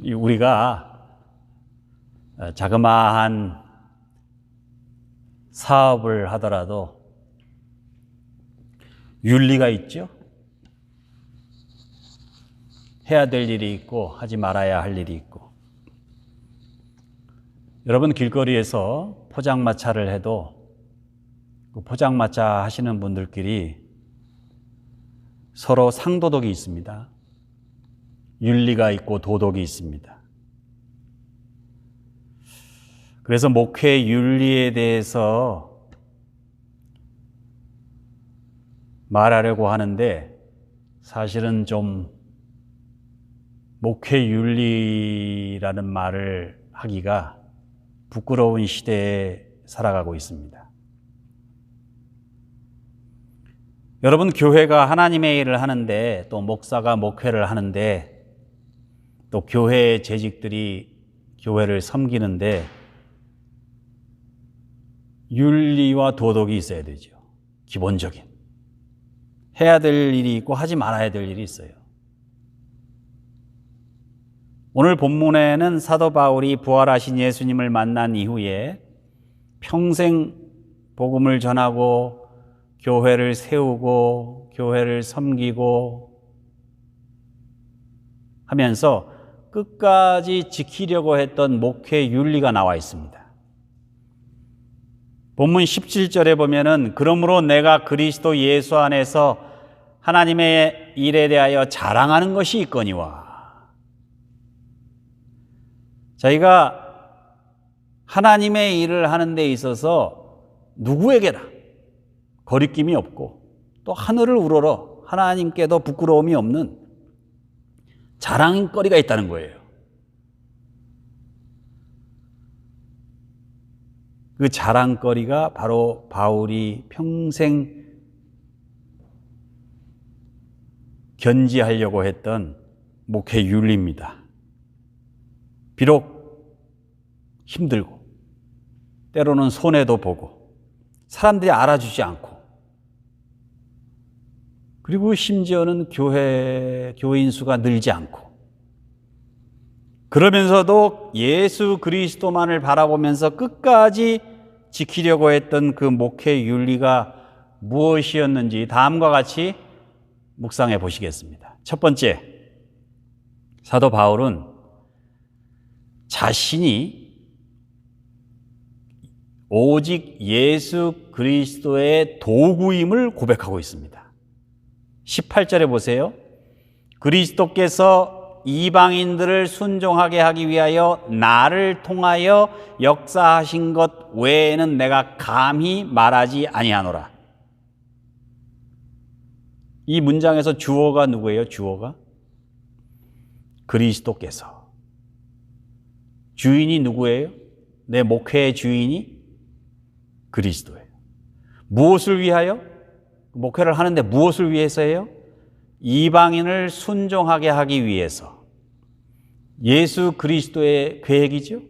이 우리가 어, 자그마한 사업을 하더라도 윤리가 있죠. 해야 될 일이 있고 하지 말아야 할 일이 있고. 여러분 길거리에서 포장마차를 해도 그 포장마차 하시는 분들끼리 서로 상도덕이 있습니다. 윤리가 있고 도덕이 있습니다. 그래서 목회 윤리에 대해서 말하려고 하는데 사실은 좀 목회 윤리라는 말을 하기가 부끄러운 시대에 살아가고 있습니다. 여러분, 교회가 하나님의 일을 하는데 또 목사가 목회를 하는데 또 교회의 재직들이 교회를 섬기는데 윤리와 도덕이 있어야 되죠. 기본적인. 해야 될 일이 있고 하지 말아야 될 일이 있어요. 오늘 본문에는 사도 바울이 부활하신 예수님을 만난 이후에 평생 복음을 전하고 교회를 세우고 교회를 섬기고 하면서 끝까지 지키려고 했던 목회 윤리가 나와 있습니다. 본문 17절에 보면은 그러므로 내가 그리스도 예수 안에서 하나님의 일에 대하여 자랑하는 것이 있거니와 저희가 하나님의 일을 하는 데 있어서 누구에게나 거리낌이 없고 또 하늘을 우러러 하나님께도 부끄러움이 없는 자랑거리가 있다는 거예요. 그 자랑거리가 바로 바울이 평생 견지하려고 했던 목회 윤리입니다. 비록 힘들고 때로는 손해도 보고 사람들이 알아주지 않고 그리고 심지어는 교회 교인 수가 늘지 않고 그러면서도 예수 그리스도만을 바라보면서 끝까지 지키려고 했던 그 목회 윤리가 무엇이었는지 다음과 같이 묵상해 보시겠습니다. 첫 번째, 사도 바울은 자신이 오직 예수 그리스도의 도구임을 고백하고 있습니다. 18절에 보세요. 그리스도께서 이방인들을 순종하게 하기 위하여 나를 통하여 역사하신 것 외에는 내가 감히 말하지 아니하노라. 이 문장에서 주어가 누구예요? 주어가 그리스도께서 주인이 누구예요? 내 목회의 주인이 그리스도예요. 무엇을 위하여? 목회를 하는데 무엇을 위해서예요? 이방인을 순종하게 하기 위해서. 예수 그리스도의 계획이죠?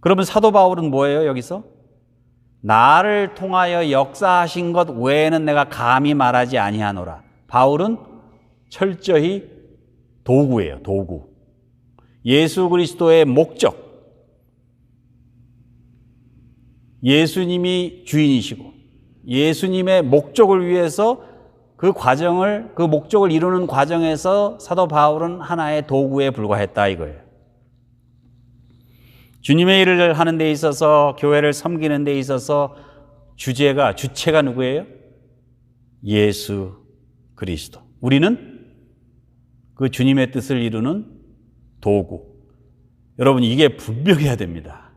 그러면 사도 바울은 뭐예요, 여기서? 나를 통하여 역사하신 것 외에는 내가 감히 말하지 아니하노라. 바울은 철저히 도구예요, 도구. 예수 그리스도의 목적. 예수님이 주인이시고 예수님의 목적을 위해서 그 과정을 그 목적을 이루는 과정에서 사도 바울은 하나의 도구에 불과했다 이거예요. 주님의 일을 하는 데 있어서 교회를 섬기는 데 있어서 주제가 주체가 누구예요? 예수 그리스도. 우리는 그 주님의 뜻을 이루는 도구. 여러분 이게 분명해야 됩니다.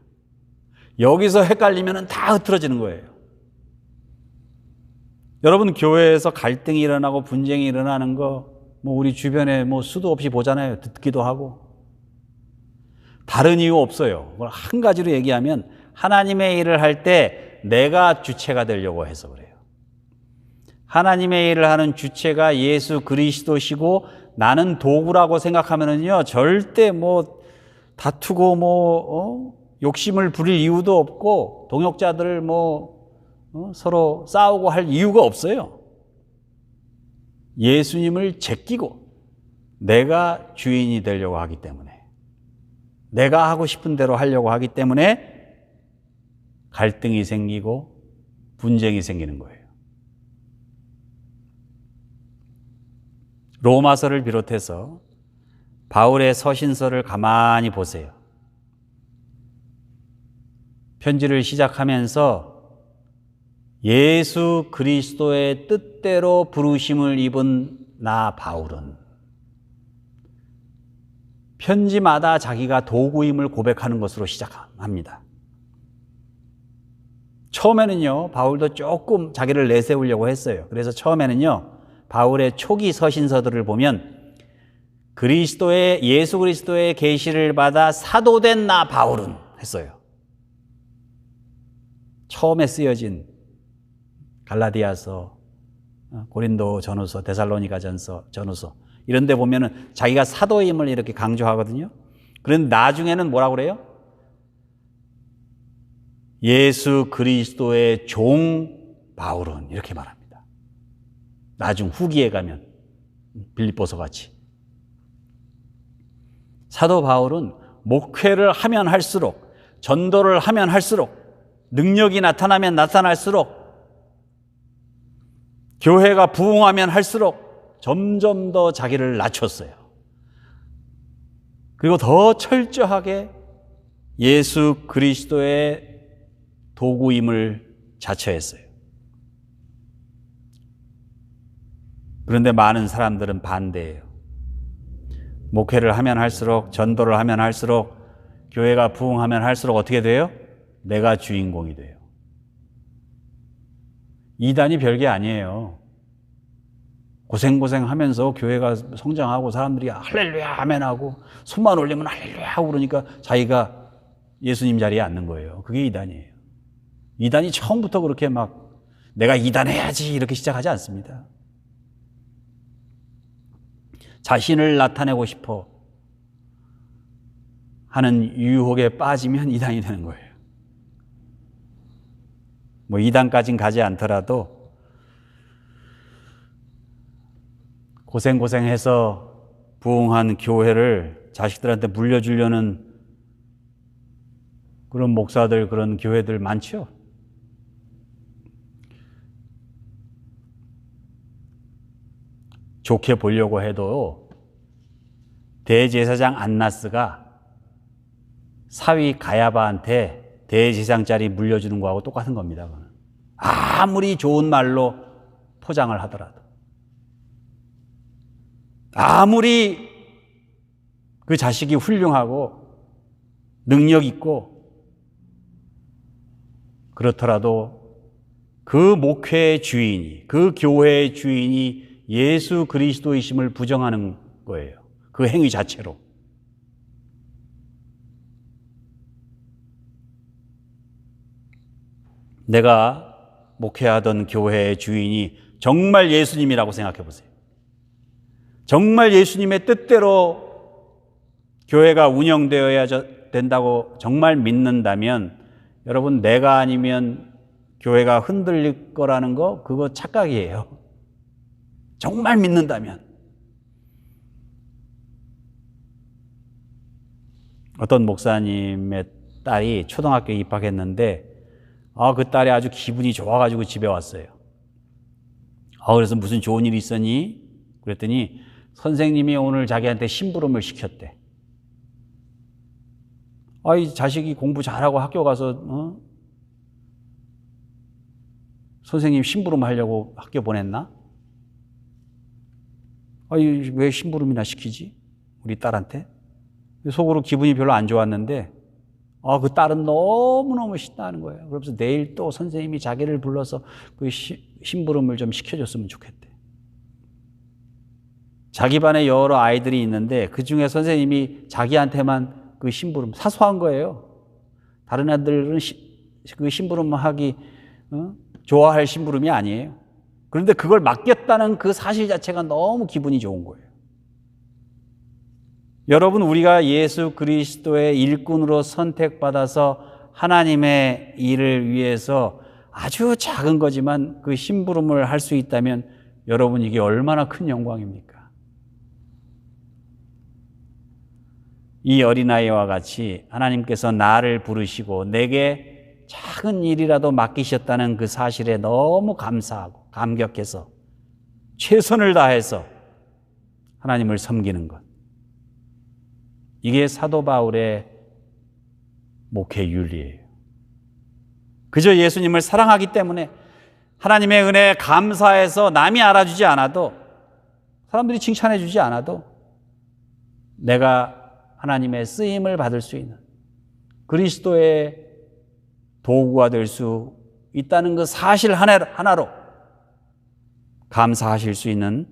여기서 헷갈리면 다 흐트러지는 거예요. 여러분 교회에서 갈등이 일어나고 분쟁이 일어나는 거 뭐 우리 주변에 뭐 수도 없이 보잖아요. 듣기도 하고. 다른 이유 없어요. 한 가지로 얘기하면 하나님의 일을 할 때 내가 주체가 되려고 해서 그래요. 하나님의 일을 하는 주체가 예수 그리스도시고 나는 도구라고 생각하면은요 절대 뭐 다투고 뭐 어? 욕심을 부릴 이유도 없고 동역자들을 뭐 어? 서로 싸우고 할 이유가 없어요. 예수님을 제끼고 내가 주인이 되려고 하기 때문에 내가 하고 싶은 대로 하려고 하기 때문에 갈등이 생기고 분쟁이 생기는 거예요. 로마서를 비롯해서 바울의 서신서를 가만히 보세요. 편지를 시작하면서 예수 그리스도의 뜻대로 부르심을 입은 나 바울은 편지마다 자기가 도구임을 고백하는 것으로 시작합니다. 처음에는요, 바울도 조금 자기를 내세우려고 했어요. 그래서 처음에는요, 바울의 초기 서신서들을 보면 그리스도의 예수 그리스도의 계시를 받아 사도된 나 바울은 했어요. 처음에 쓰여진 갈라디아서, 어, 고린도 전후서, 데살로니가 전서, 전후서 이런 데 보면은 자기가 사도임을 이렇게 강조하거든요. 그런데 나중에는 뭐라고 그래요? 예수 그리스도의 종 바울은 이렇게 말합니다. 나중 후기에 가면 빌립보서 같이 사도 바울은 목회를 하면 할수록 전도를 하면 할수록 능력이 나타나면 나타날수록 교회가 부흥하면 할수록 점점 더 자기를 낮췄어요. 그리고 더 철저하게 예수 그리스도의 도구임을 자처했어요. 그런데 많은 사람들은 반대예요. 목회를 하면 할수록, 전도를 하면 할수록, 교회가 부흥하면 할수록 어떻게 돼요? 내가 주인공이 돼요. 이단이 별게 아니에요. 고생고생 하면서 교회가 성장하고 사람들이 할렐루야 아멘 하고 손만 올리면 할렐루야 그러니까 자기가 예수님 자리에 앉는 거예요. 그게 이단이에요. 이단이 처음부터 그렇게 막 내가 이단해야지 이렇게 시작하지 않습니다. 자신을 나타내고 싶어 하는 유혹에 빠지면 이단이 되는 거예요. 뭐 이단까진 가지 않더라도 고생고생해서 부흥한 교회를 자식들한테 물려주려는 그런 목사들, 그런 교회들 많죠? 좋게 보려고 해도 대제사장 안나스가 사위 가야바한테 대제사장 자리 물려주는 거하고 똑같은 겁니다. 아무리 좋은 말로 포장을 하더라도. 아무리 그 자식이 훌륭하고 능력 있고 그렇더라도 그 목회의 주인이, 그 교회의 주인이 예수 그리스도이심을 부정하는 거예요. 그 행위 자체로. 내가 목회하던 교회의 주인이 정말 예수님이라고 생각해 보세요. 정말 예수님의 뜻대로 교회가 운영되어야 된다고 정말 믿는다면 여러분 내가 아니면 교회가 흔들릴 거라는 거 그거 착각이에요. 정말 믿는다면 어떤 목사님의 딸이 초등학교에 입학했는데 아, 그 딸이 아주 기분이 좋아가지고 집에 왔어요. 아, 그래서 무슨 좋은 일 있었니? 그랬더니 선생님이 오늘 자기한테 심부름을 시켰대. 아, 이 자식이 공부 잘하고 학교 가서, 어? 선생님 심부름 하려고 학교 보냈나? 아, 왜 심부름이나 시키지? 우리 딸한테? 속으로 기분이 별로 안 좋았는데, 아, 그 딸은 너무너무 신나는 거예요. 그러면서 내일 또 선생님이 자기를 불러서 그 심부름을 좀 시켜줬으면 좋겠대. 자기 반에 여러 아이들이 있는데 그 중에 선생님이 자기한테만 그 심부름, 사소한 거예요. 다른 애들은 시, 그 심부름 하기, 어? 좋아할 심부름이 아니에요. 그런데 그걸 맡겼다는 그 사실 자체가 너무 기분이 좋은 거예요. 여러분, 우리가 예수 그리스도의 일꾼으로 선택받아서 하나님의 일을 위해서 아주 작은 거지만 그 심부름을 할 수 있다면 여러분 이게 얼마나 큰 영광입니까? 이 어린아이와 같이 하나님께서 나를 부르시고 내게 작은 일이라도 맡기셨다는 그 사실에 너무 감사하고 감격해서 최선을 다해서 하나님을 섬기는 것. 이게 사도 바울의 목회 윤리예요. 그저 예수님을 사랑하기 때문에 하나님의 은혜에 감사해서 남이 알아주지 않아도 사람들이 칭찬해 주지 않아도 내가 하나님의 쓰임을 받을 수 있는 그리스도의 도구가 될 수 있다는 그 사실 하나로 감사하실 수 있는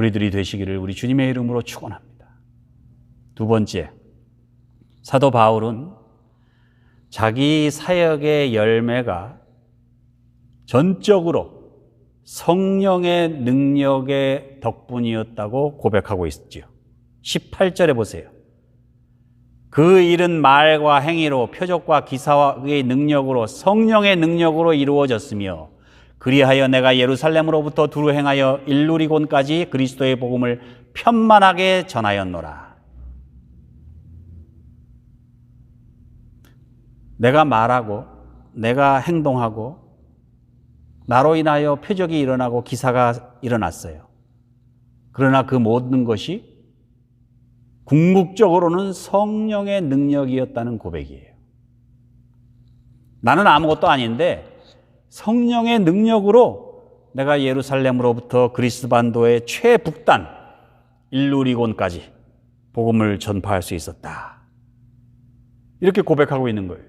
우리들이 되시기를 우리 주님의 이름으로 축원합니다. 두 번째, 사도 바울은 자기 사역의 열매가 전적으로 성령의 능력의 덕분이었다고 고백하고 있지요. 18절에 보세요. 그 일은 말과 행위로 표적과 기사의 능력으로 성령의 능력으로 이루어졌으며 그리하여 내가 예루살렘으로부터 두루 행하여 일루리곤까지 그리스도의 복음을 편만하게 전하였노라. 내가 말하고 내가 행동하고 나로 인하여 표적이 일어나고 기사가 일어났어요. 그러나 그 모든 것이 궁극적으로는 성령의 능력이었다는 고백이에요. 나는 아무것도 아닌데 성령의 능력으로 내가 예루살렘으로부터 그리스 반도의 최북단 일루리곤까지 복음을 전파할 수 있었다. 이렇게 고백하고 있는 거예요.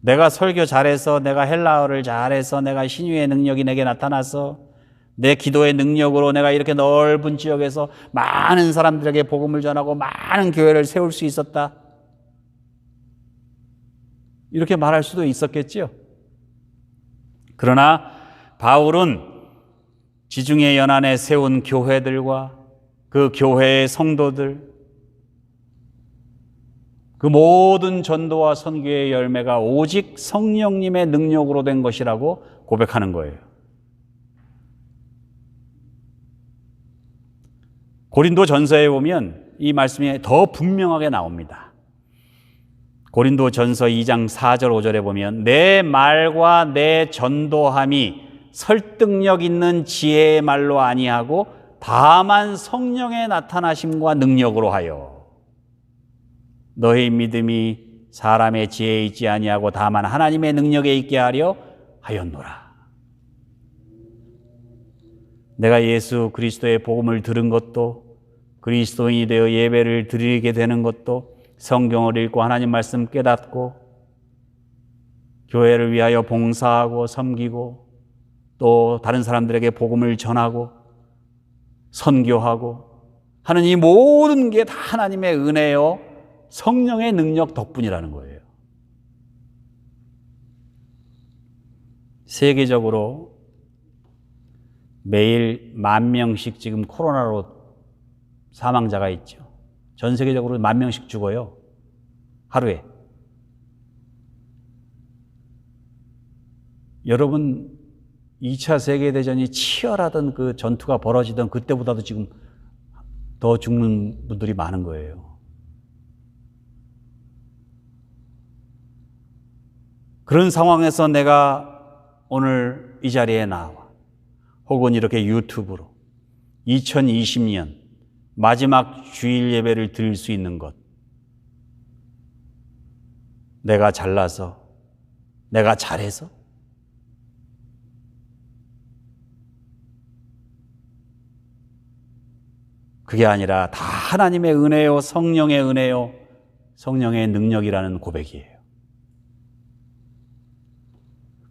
내가 설교 잘해서 내가 헬라어를 잘해서 내가 신유의 능력이 내게 나타나서 내 기도의 능력으로 내가 이렇게 넓은 지역에서 많은 사람들에게 복음을 전하고 많은 교회를 세울 수 있었다. 이렇게 말할 수도 있었겠지요. 그러나 바울은 지중해 연안에 세운 교회들과 그 교회의 성도들, 그 모든 전도와 선교의 열매가 오직 성령님의 능력으로 된 것이라고 고백하는 거예요. 고린도 전서에 보면 이 말씀이 더 분명하게 나옵니다. 고린도 전서 2장 4절 5절에 보면 내 말과 내 전도함이 설득력 있는 지혜의 말로 아니하고 다만 성령의 나타나심과 능력으로 하여 너희 믿음이 사람의 지혜에 있지 아니하고 다만 하나님의 능력에 있게 하려 하였노라. 내가 예수 그리스도의 복음을 들은 것도 그리스도인이 되어 예배를 드리게 되는 것도 성경을 읽고 하나님 말씀 깨닫고 교회를 위하여 봉사하고 섬기고 또 다른 사람들에게 복음을 전하고 선교하고 하는 이 모든 게 다 하나님의 은혜요 성령의 능력 덕분이라는 거예요. 세계적으로 매일 만 명씩 지금 코로나로 사망자가 있죠. 전 세계적으로 만 명씩 죽어요. 하루에. 여러분, 2차 세계대전이 치열하던 그 전투가 벌어지던 그때보다도 지금 더 죽는 분들이 많은 거예요. 그런 상황에서 내가 오늘 이 자리에 나와 혹은 이렇게 유튜브로 2020년 마지막 주일 예배를 드릴 수 있는 것. 내가 잘나서, 내가 잘해서, 그게 아니라 다 하나님의 은혜요, 성령의 은혜요, 성령의 능력이라는 고백이에요.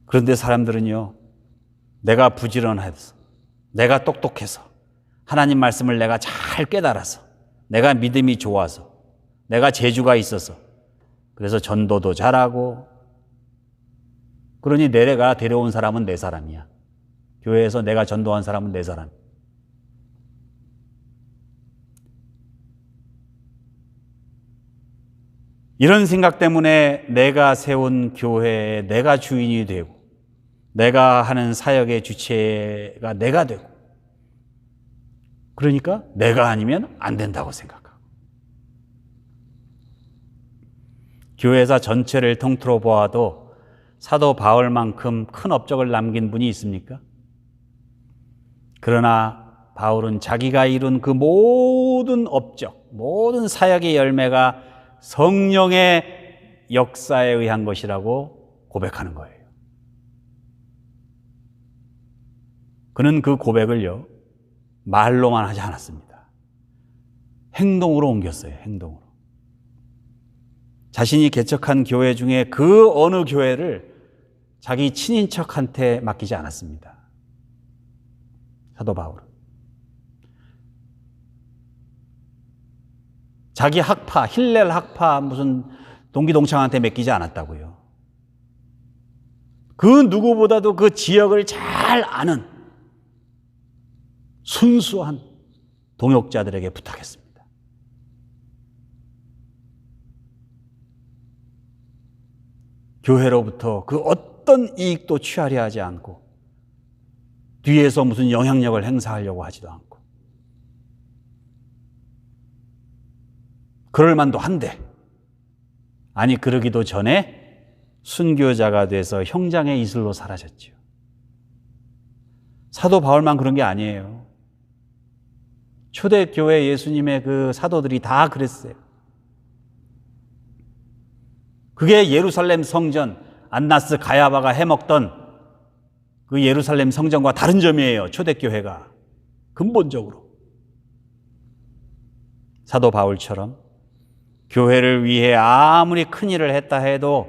그런데 사람들은요, 내가 부지런해서, 내가 똑똑해서, 하나님 말씀을 내가 잘 깨달아서, 내가 믿음이 좋아서, 내가 재주가 있어서, 그래서 전도도 잘하고, 그러니 내가 데려온 사람은 내 사람이야. 교회에서 내가 전도한 사람은 내 사람. 이런 생각 때문에 내가 세운 교회에 내가 주인이 되고, 내가 하는 사역의 주체가 내가 되고, 그러니까 내가 아니면 안 된다고 생각하고. 교회사 전체를 통틀어 보아도 사도 바울만큼 큰 업적을 남긴 분이 있습니까? 그러나 바울은 자기가 이룬 그 모든 업적, 모든 사역의 열매가 성령의 역사에 의한 것이라고 고백하는 거예요. 그는 그 고백을요, 말로만 하지 않았습니다. 행동으로 옮겼어요, 행동으로. 자신이 개척한 교회 중에 그 어느 교회를 자기 친인척한테 맡기지 않았습니다. 사도 바울은. 자기 학파, 힐렐 학파 무슨 동기동창한테 맡기지 않았다고요. 그 누구보다도 그 지역을 잘 아는 순수한 동역자들에게 부탁했습니다. 교회로부터 그 어떤 이익도 취하려 하지 않고 뒤에서 무슨 영향력을 행사하려고 하지도 않고 그럴 만도 한데 아니 그러기도 전에 순교자가 돼서 형장의 이슬로 사라졌지요. 사도 바울만 그런 게 아니에요. 초대교회 예수님의 그 사도들이 다 그랬어요. 그게 예루살렘 성전, 안나스 가야바가 해먹던 그 예루살렘 성전과 다른 점이에요. 초대교회가. 근본적으로. 사도 바울처럼 교회를 위해 아무리 큰 일을 했다 해도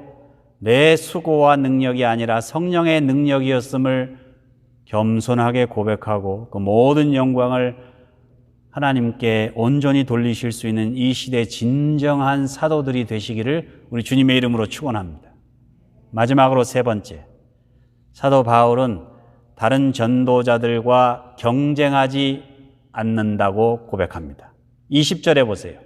내 수고와 능력이 아니라 성령의 능력이었음을 겸손하게 고백하고 그 모든 영광을 하나님께 온전히 돌리실 수 있는 이 시대 진정한 사도들이 되시기를 우리 주님의 이름으로 축원합니다. 마지막으로 세 번째. 사도 바울은 다른 전도자들과 경쟁하지 않는다고 고백합니다. 20절에 보세요.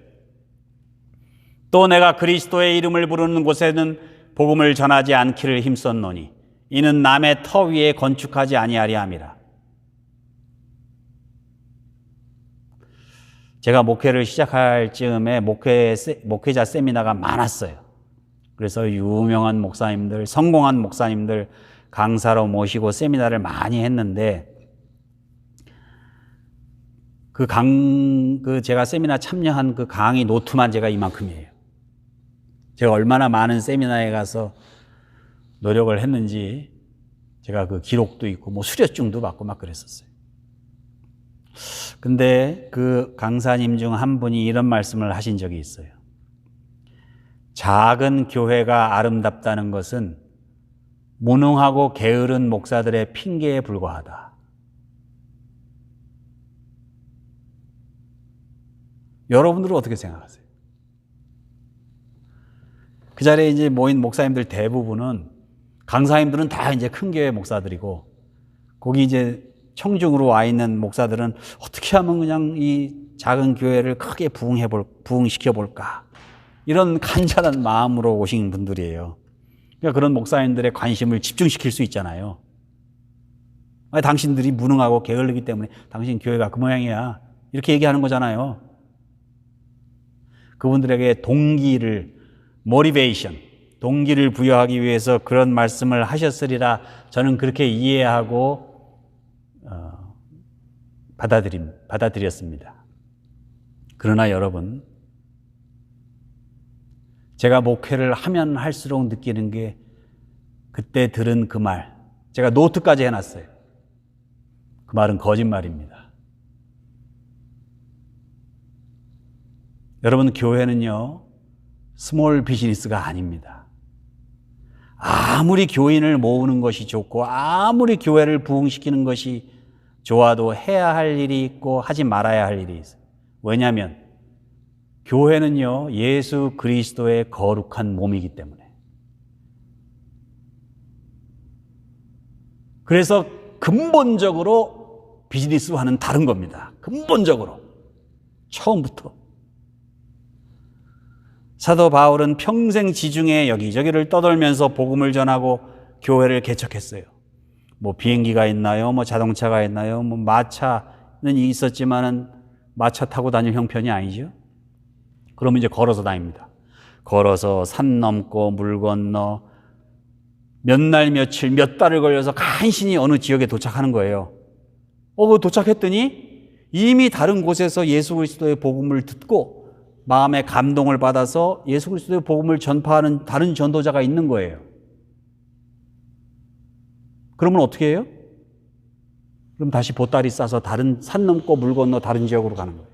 또 내가 그리스도의 이름을 부르는 곳에는 복음을 전하지 않기를 힘썼노니 이는 남의 터 위에 건축하지 아니하리 함이라. 제가 목회를 시작할 즈음에 목회, 목회자 세미나가 많았어요. 그래서 유명한 목사님들, 성공한 목사님들 강사로 모시고 세미나를 많이 했는데 그 강, 그 제가 세미나 참여한 그 강의 노트만 제가 이만큼이에요. 제가 얼마나 많은 세미나에 가서 노력을 했는지 제가 그 기록도 있고 뭐 수료증도 받고 막 그랬었어요. 근데 그 강사님 중 한 분이 이런 말씀을 하신 적이 있어요. 작은 교회가 아름답다는 것은 무능하고 게으른 목사들의 핑계에 불과하다. 여러분들은 어떻게 생각하세요? 그 자리에 이제 모인 목사님들 대부분은 강사님들은 다 이제 큰 교회 목사들이고 거기 이제 청중으로 와 있는 목사들은 어떻게 하면 그냥 이 작은 교회를 크게 부흥해 볼 부흥시켜 볼까 이런 간절한 마음으로 오신 분들이에요. 그러니까 그런 목사님들의 관심을 집중시킬 수 있잖아요. 아니, 당신들이 무능하고 게을르기 때문에 당신 교회가 그 모양이야. 이렇게 얘기하는 거잖아요. 그분들에게 동기를 모티베이션, 동기를 부여하기 위해서 그런 말씀을 하셨으리라 저는 그렇게 이해하고 어, 받아들임, 받아들였습니다. 그러나 여러분, 제가 목회를 하면 할수록 느끼는 게 그때 들은 그 말, 제가 노트까지 해놨어요. 그 말은 거짓말입니다. 여러분, 교회는요, 스몰 비즈니스가 아닙니다. 아무리 교인을 모으는 것이 좋고, 아무리 교회를 부흥시키는 것이 좋아도 해야 할 일이 있고, 하지 말아야 할 일이 있어요. 왜냐하면, 교회는요, 예수 그리스도의 거룩한 몸이기 때문에. 그래서 근본적으로 비즈니스와는 다른 겁니다. 근본적으로. 처음부터. 사도 바울은 평생 지중해 여기저기를 떠돌면서 복음을 전하고 교회를 개척했어요. 뭐 비행기가 있나요? 뭐 자동차가 있나요? 뭐 마차 있었지만은 마차 타고 다닐 형편이 아니죠. 그러면 이제 걸어서 다닙니다. 걸어서 산 넘고 물 건너 몇 날 며칠 몇 달을 걸려서 간신히 어느 지역에 도착하는 거예요. 어, 그 도착했더니 이미 다른 곳에서 예수 그리스도의 복음을 듣고 마음의 감동을 받아서 예수 그리스도의 복음을 전파하는 다른 전도자가 있는 거예요. 그러면 어떻게 해요? 그럼 다시 보따리 싸서 다른 산 넘고 물 건너 다른 지역으로 가는 거예요.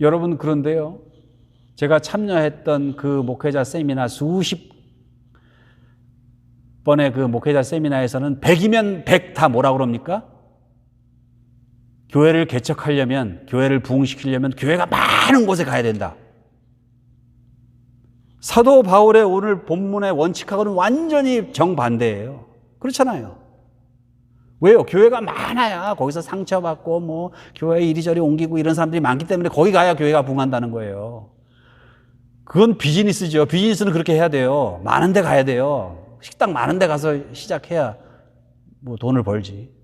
여러분 그런데요. 제가 참여했던 그 목회자 세미나 수십 번의 그 목회자 세미나에서는 100이면 100 다 뭐라 그럽니까? 교회를 개척하려면, 교회를 부흥시키려면 교회가 많은 곳에 가야 된다. 사도 바울의 오늘 본문의 원칙하고는 완전히 정반대예요. 그렇잖아요. 왜요? 교회가 많아야 거기서 상처받고 뭐 교회 이리저리 옮기고 이런 사람들이 많기 때문에 거기 가야 교회가 붕한다는 거예요. 그건 비즈니스죠. 비즈니스는 그렇게 해야 돼요. 많은 데 가야 돼요. 식당 많은 데 가서 시작해야 뭐 돈을 벌지.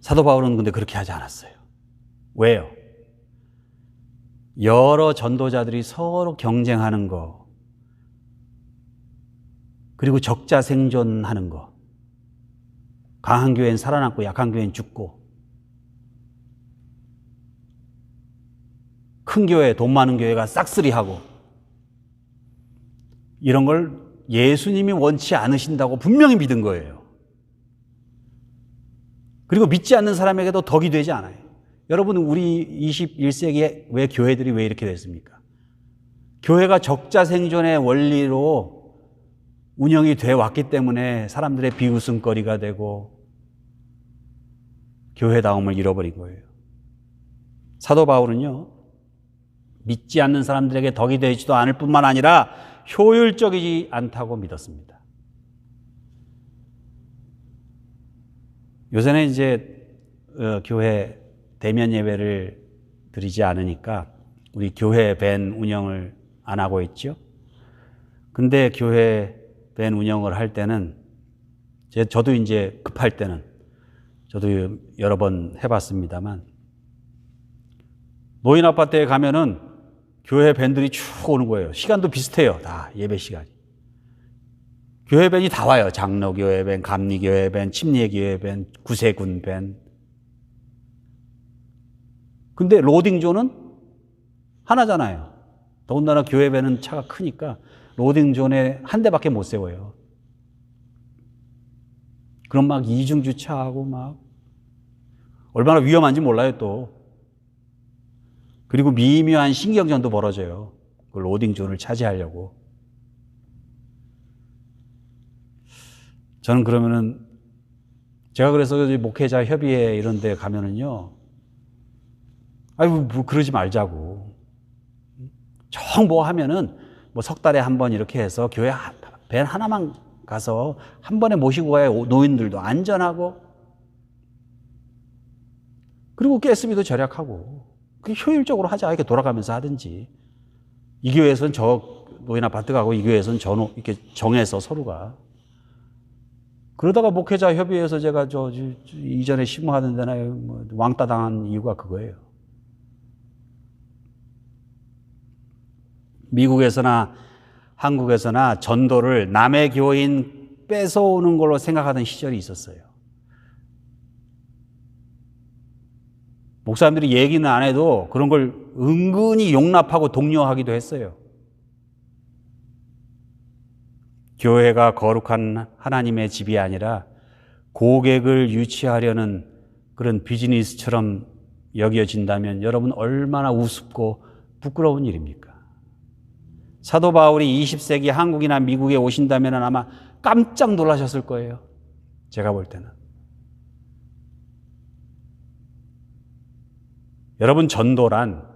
사도 바울은 근데 그렇게 하지 않았어요. 왜요? 여러 전도자들이 서로 경쟁하는 거, 그리고 적자 생존하는 거, 강한 교회는 살아남고 약한 교회는 죽고, 큰 교회, 돈 많은 교회가 싹쓸이하고, 이런 걸 예수님이 원치 않으신다고 분명히 믿은 거예요. 그리고 믿지 않는 사람에게도 덕이 되지 않아요. 여러분, 우리 21세기에 왜 교회들이 왜 이렇게 됐습니까? 교회가 적자 생존의 원리로 운영이 돼 왔기 때문에 사람들의 비웃음거리가 되고 교회다움을 잃어버린 거예요. 사도 바울은요, 믿지 않는 사람들에게 덕이 되지도 않을 뿐만 아니라 효율적이지 않다고 믿었습니다. 요새는 이제 어, 교회 대면 예배를 드리지 않으니까 우리 교회 밴 운영을 안 하고 있죠. 근데 교회 밴 운영을 할 때는 제 저도 이제 급할 때는 저도 여러 번 해봤습니다만 노인 아파트에 가면은 교회 밴들이 쭉 오는 거예요. 시간도 비슷해요. 다 예배 시간이. 교회 밴이 다 와요. 장로교회 밴, 감리교회 밴, 침례교회 밴, 구세군 밴. 근데 로딩존은 하나잖아요. 더군다나 교회 밴은 차가 크니까 로딩존에 한 대밖에 못 세워요. 그럼 막 이중 주차하고 막 얼마나 위험한지 몰라요 또. 그리고 미묘한 신경전도 벌어져요. 그 로딩존을 차지하려고. 저는 그러면은 제가 그래서 목회자 협의회 이런 데 가면은요. 아이고 뭐 그러지 말자고. 정 뭐 하면은 뭐 석 달에 한 번 이렇게 해서 교회 밴 하나만 가서 한 번에 모시고 가야 노인들도 안전하고. 그리고 가스비도 절약하고. 그 효율적으로 하자. 이렇게 돌아가면서 하든지. 이 교회에서는 저 노인 아파트 가고 이 교회에서는 저 이렇게 정해서 서로가. 그러다가 목회자 협의회에서 제가 저, 저, 저 이전에 심무하던 데나 뭐 왕따 당한 이유가 그거예요. 미국에서나 한국에서나 전도를 남의 교인 뺏어오는 걸로 생각하던 시절이 있었어요. 목사님들이 얘기는 안 해도 그런 걸 은근히 용납하고 독려하기도 했어요. 교회가 거룩한 하나님의 집이 아니라 고객을 유치하려는 그런 비즈니스처럼 여겨진다면 여러분 얼마나 우습고 부끄러운 일입니까? 사도 바울이 20세기 한국이나 미국에 오신다면 아마 깜짝 놀라셨을 거예요. 제가 볼 때는. 여러분 전도란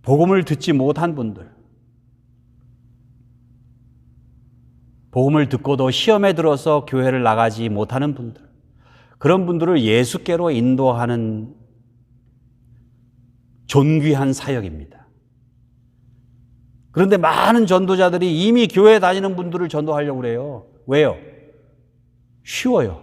복음을 듣지 못한 분들, 복음을 듣고도 시험에 들어서 교회를 나가지 못하는 분들, 그런 분들을 예수께로 인도하는 존귀한 사역입니다. 그런데 많은 전도자들이 이미 교회 다니는 분들을 전도하려고 그래요. 왜요? 쉬워요.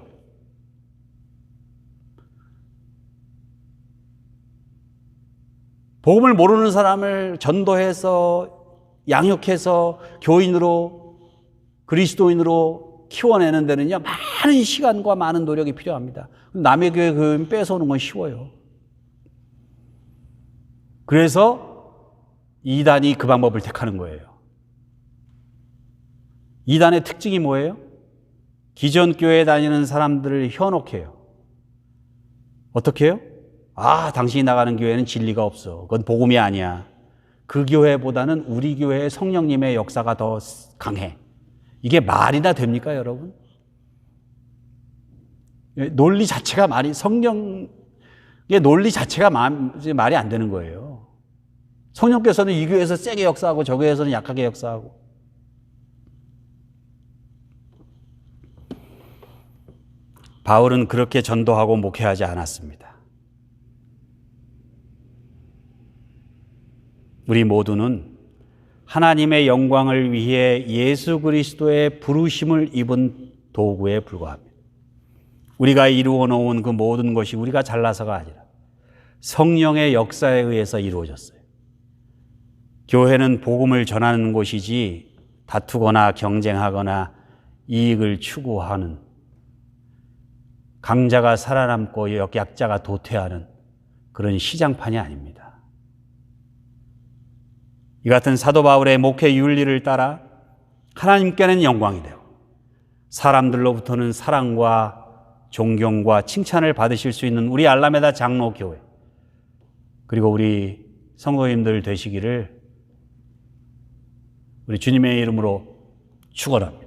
복음을 모르는 사람을 전도해서 양육해서 교인으로 그리스도인으로 키워내는 데는요 많은 시간과 많은 노력이 필요합니다. 남의 교회 교인 뺏어오는 건 쉬워요. 그래서 이단이 그 방법을 택하는 거예요. 이단의 특징이 뭐예요? 기존 교회 다니는 사람들을 현혹해요. 어떻게 해요? 아, 당신이 나가는 교회는 진리가 없어. 그건 복음이 아니야. 그 교회보다는 우리 교회의 성령님의 역사가 더 강해. 이게 말이나 됩니까, 여러분? 예, 논리 자체가 말이, 성령의 논리 자체가 말이 안 되는 거예요. 성령께서는 이 교회에서 세게 역사하고 저 교회에서는 약하게 역사하고. 바울은 그렇게 전도하고 목회하지 않았습니다. 우리 모두는 하나님의 영광을 위해 예수 그리스도의 부르심을 입은 도구에 불과합니다. 우리가 이루어 놓은 그 모든 것이 우리가 잘나서가 아니라 성령의 역사에 의해서 이루어졌어요. 교회는 복음을 전하는 곳이지 다투거나 경쟁하거나 이익을 추구하는 강자가 살아남고 약자가 도태하는 그런 시장판이 아닙니다. 이 같은 사도 바울의 목회 윤리를 따라 하나님께는 영광이 되고 사람들로부터는 사랑과 존경과 칭찬을 받으실 수 있는 우리 알라메다 장로 교회 그리고 우리 성도님들 되시기를 우리 주님의 이름으로 축원합니다.